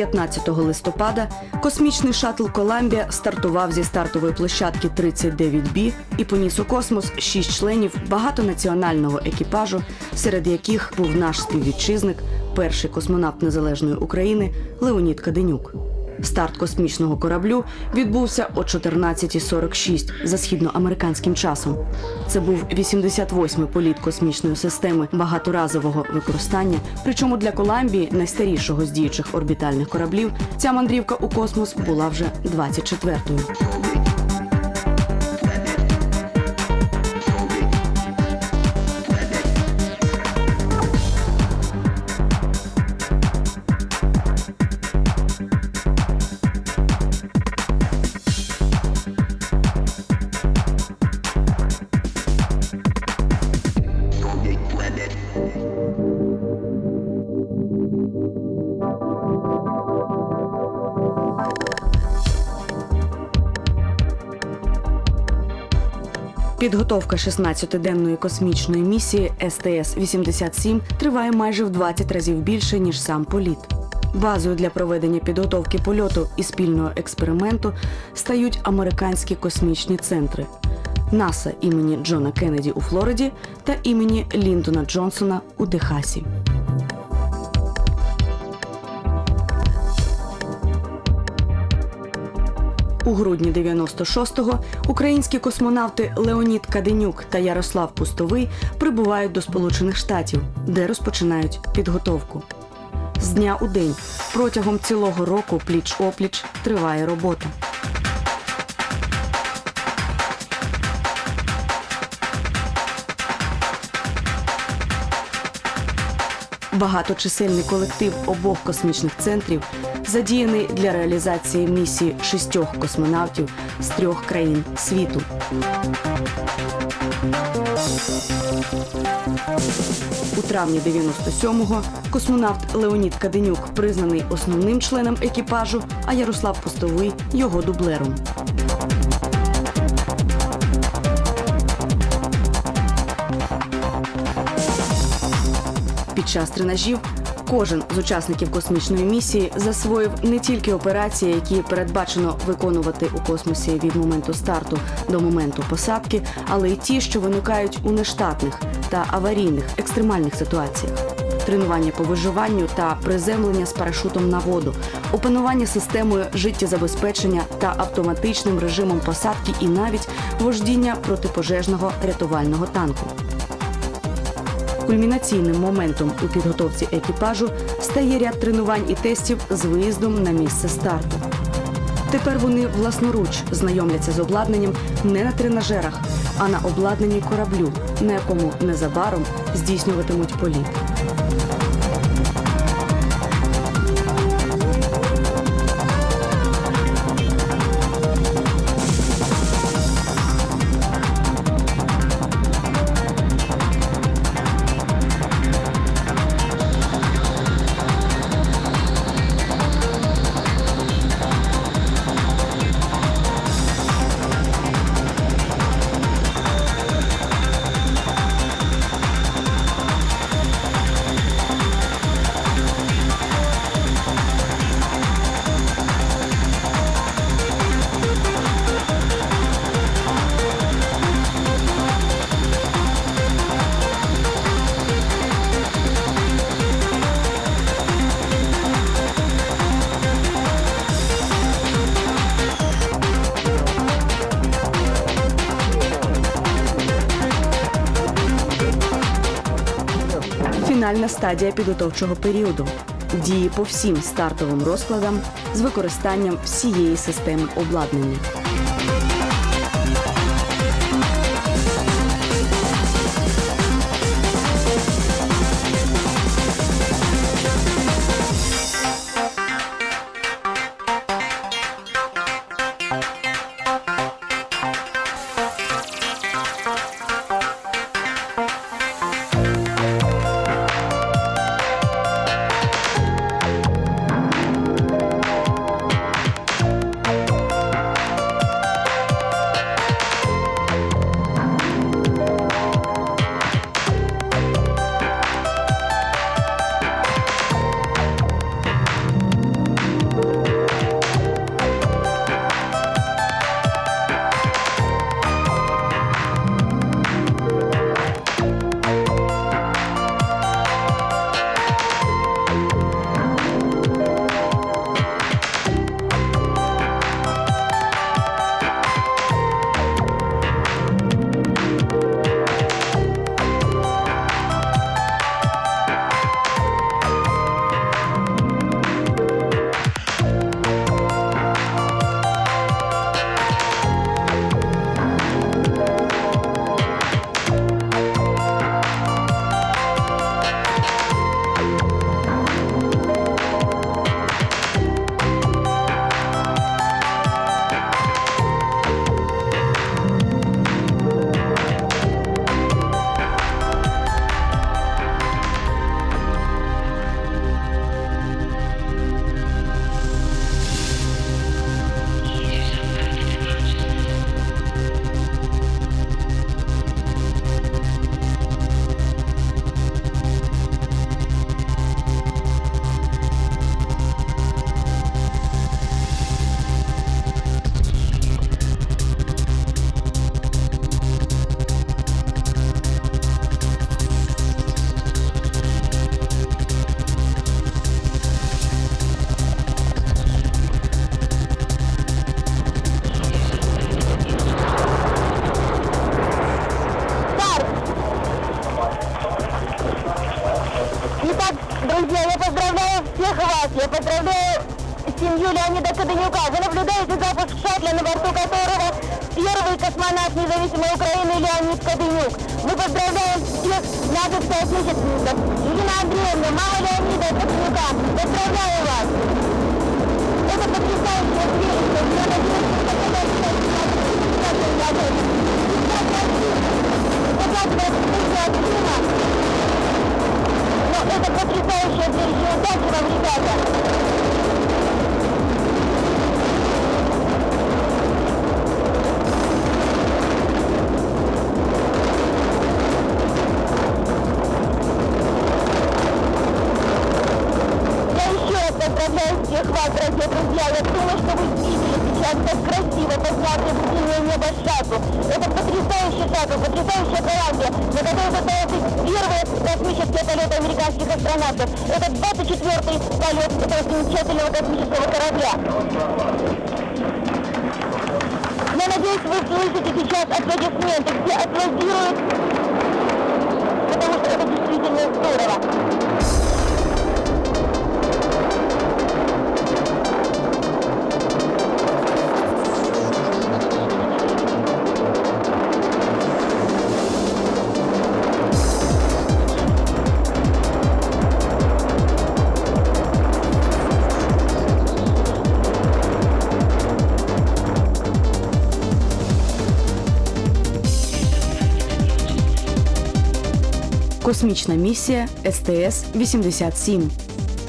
19 листопада космічний шатл Коламбія стартував зі стартової площадки 39B і поніс у космос шість членів багатонаціонального екіпажу, серед яких був наш співвітчизник, перший космонавт незалежної України Леонід Каденюк. Старт космічного кораблю відбувся о 14.46 за східноамериканським часом. Це був 88-й політ космічної системи багаторазового використання. Причому для Коламбії, найстарішого з діючих орбітальних кораблів, ця мандрівка у космос була вже 24-ю. Підготовка 16-денної космічної місії СТС-87 триває майже в 20 разів більше ніж сам політ. Базою для проведення підготовки польоту і спільного експерименту стають американські космічні центри НАСА імені Джона Кеннеді у Флориді та імені Ліндона Джонсона у Техасі. У грудні 96-го українські космонавти Леонід Каденюк та Ярослав Пустовий прибувають до Сполучених Штатів, де розпочинають підготовку. З дня у день протягом цілого року пліч опліч триває робота. Багаточисельний колектив обох космічних центрів задіяний для реалізації місії шістьох космонавтів з трьох країн світу. У травні 97-го космонавт Леонід Каденюк признаний основним членом екіпажу, а Ярослав Пустовий його дублером. Під час тренажів кожен з учасників космічної місії засвоїв не тільки операції, які передбачено виконувати у космосі від моменту старту до моменту посадки, але й ті, що виникають у нештатних та аварійних екстремальних ситуаціях. Тренування по виживанню та приземлення з парашутом на воду, опанування системою життєзабезпечення та автоматичним режимом посадки і навіть вождіння протипожежного рятувального танку. Кульмінаційним моментом у підготовці екіпажу стає ряд тренувань і тестів з виїздом на місце старту. Тепер вони власноруч знайомляться з обладнанням не на тренажерах, а на обладнанні кораблю, на якому незабаром здійснюватимуть політ. Стадія підготовчого періоду. Дії по всім стартовим розкладам з використанням всієї системи обладнання. Всех вас. Я поздравляю семью Леонида Каденюка. Вы наблюдаете запуск шаттля, на борту которого первый космонавт независимой Украины Леонид Каденюк. Мы поздравляем всех наших соотечественников. Ирина Андреевна, мама Леонида Каденюка, поздравляю вас. Это потрясающее зрелище. Я надеюсь, что это это потрясающее вам, ребята! Шаттл, потрясающая Колумбия, на которой готовятся первые космические полеты американских астронавтов. Это 24-й полет этого замечательного космического корабля. Я надеюсь, вы слышите сейчас аплодисменты, все аплодируют, потому что это действительно здорово. Космічна місія СТС-87.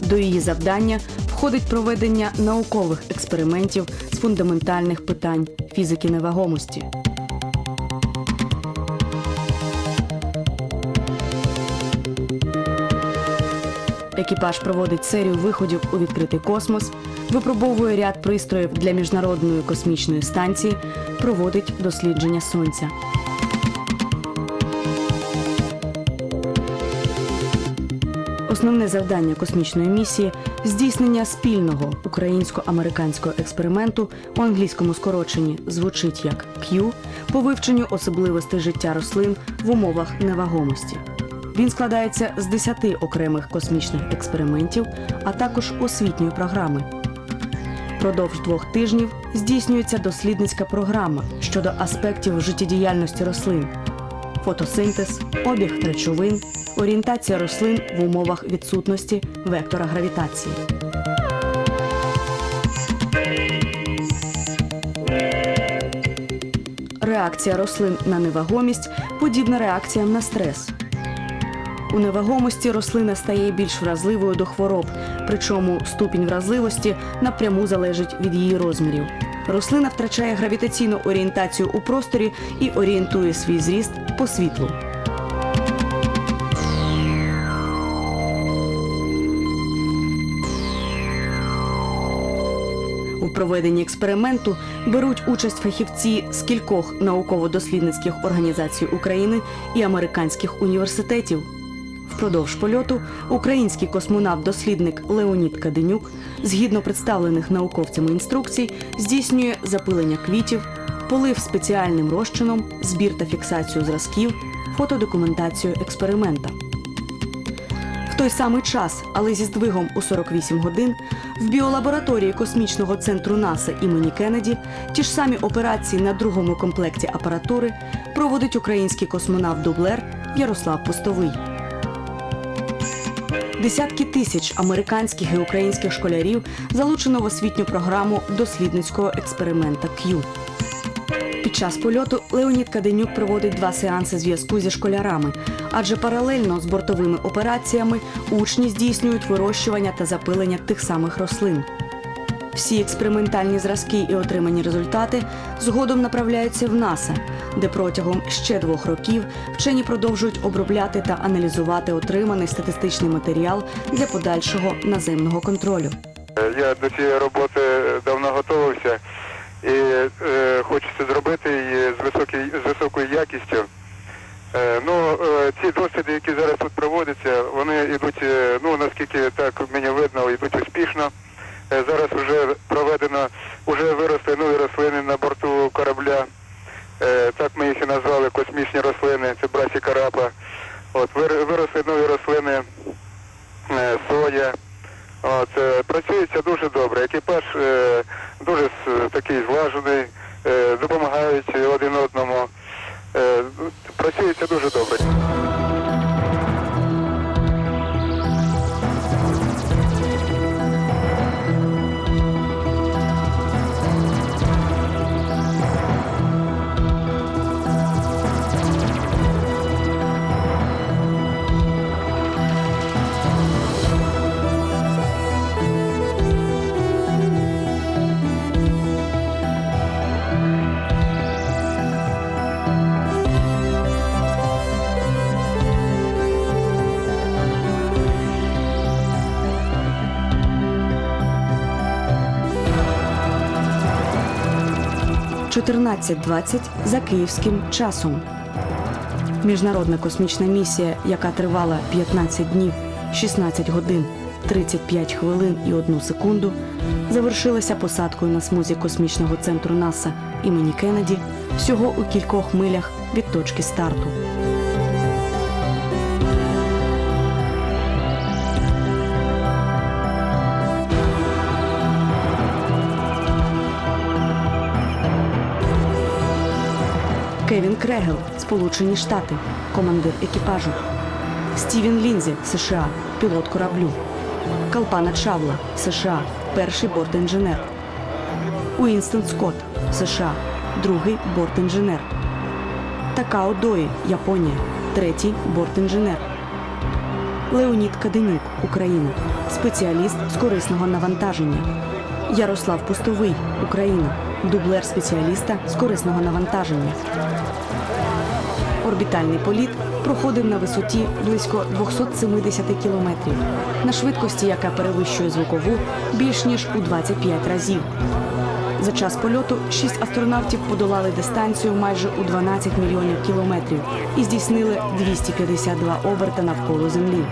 До її завдання входить проведення наукових експериментів з фундаментальних питань фізики невагомості. Екіпаж проводить серію виходів у відкритий космос, випробовує ряд пристроїв для міжнародної космічної станції, проводить дослідження сонця. Основне завдання космічної місії здійснення спільного українсько-американського експерименту у англійському скороченні звучить як Q по вивченню особливостей життя рослин в умовах невагомості. Він складається з 10 окремих космічних експериментів, а також освітньої програми. Продовж двох тижнів здійснюється дослідницька програма щодо аспектів життєдіяльності рослин, фотосинтез, обіг речовин, орієнтація рослин в умовах відсутності вектора гравітації. Реакція рослин на невагомість подібна реакціям на стрес. У невагомості рослина стає більш вразливою до хвороб, причому ступінь вразливості напряму залежить від її розмірів. Рослина втрачає гравітаційну орієнтацію у просторі і орієнтує свій зріст по світлу. У проведенні експерименту беруть участь фахівці з кількох науково-дослідницьких організацій України і американських університетів. Впродовж польоту український космонавт-дослідник Леонід Каденюк, згідно представлених науковцями інструкцій, здійснює запилення квітів, полив спеціальним розчином, збір та фіксацію зразків, фотодокументацію експеримента. В той самий час, але зі здвигом у 48 годин, в біолабораторії космічного центру НАСА імені Кеннеді ті ж самі операції на другому комплекті апаратури проводить український космонавт-дублер Ярослав Пустовий. Десятки тисяч американських і українських школярів залучено в освітню програму дослідницького експеримента Q. Під час польоту Леонід Каденюк проводить два сеанси зв'язку зі школярами, адже паралельно з бортовими операціями учні здійснюють вирощування та запилення тих самих рослин. Всі експериментальні зразки і отримані результати згодом направляються в НАСА, де протягом ще двох років вчені продовжують обробляти та аналізувати отриманий статистичний матеріал для подальшого наземного контролю. Я до цієї роботи давно готувався і е, це зробити que Islândia 14.20 за київським часом. Міжнародна космічна місія, яка тривала 15 днів, 16 годин, 35 хвилин і 1 секунду, завершилася посадкою на смузі космічного центру НАСА імені Кеннеді всього у кількох милях від точки старту. Кевін Крегел, Сполучені Штати, командир екіпажу. Стівен Лінзі, США, пілот кораблю. Калпана Чавла, США, перший бортінженер. Уінстон Скотт, США, другий бортінженер. Такао Дої, Японія, третій бортінженер. Леонід Каденюк, Україна, спеціаліст з корисного навантаження. Ярослав Пустовий, Україна, дублер спеціаліста з корисного навантаження. Орбітальний політ проходив на висоті близько 270 кілометрів, на швидкості, яка перевищує звукову більш ніж у 25 разів. За час польоту шість астронавтів подолали дистанцію майже у 12 мільйонів кілометрів і здійснили 252 оберта навколо Землі.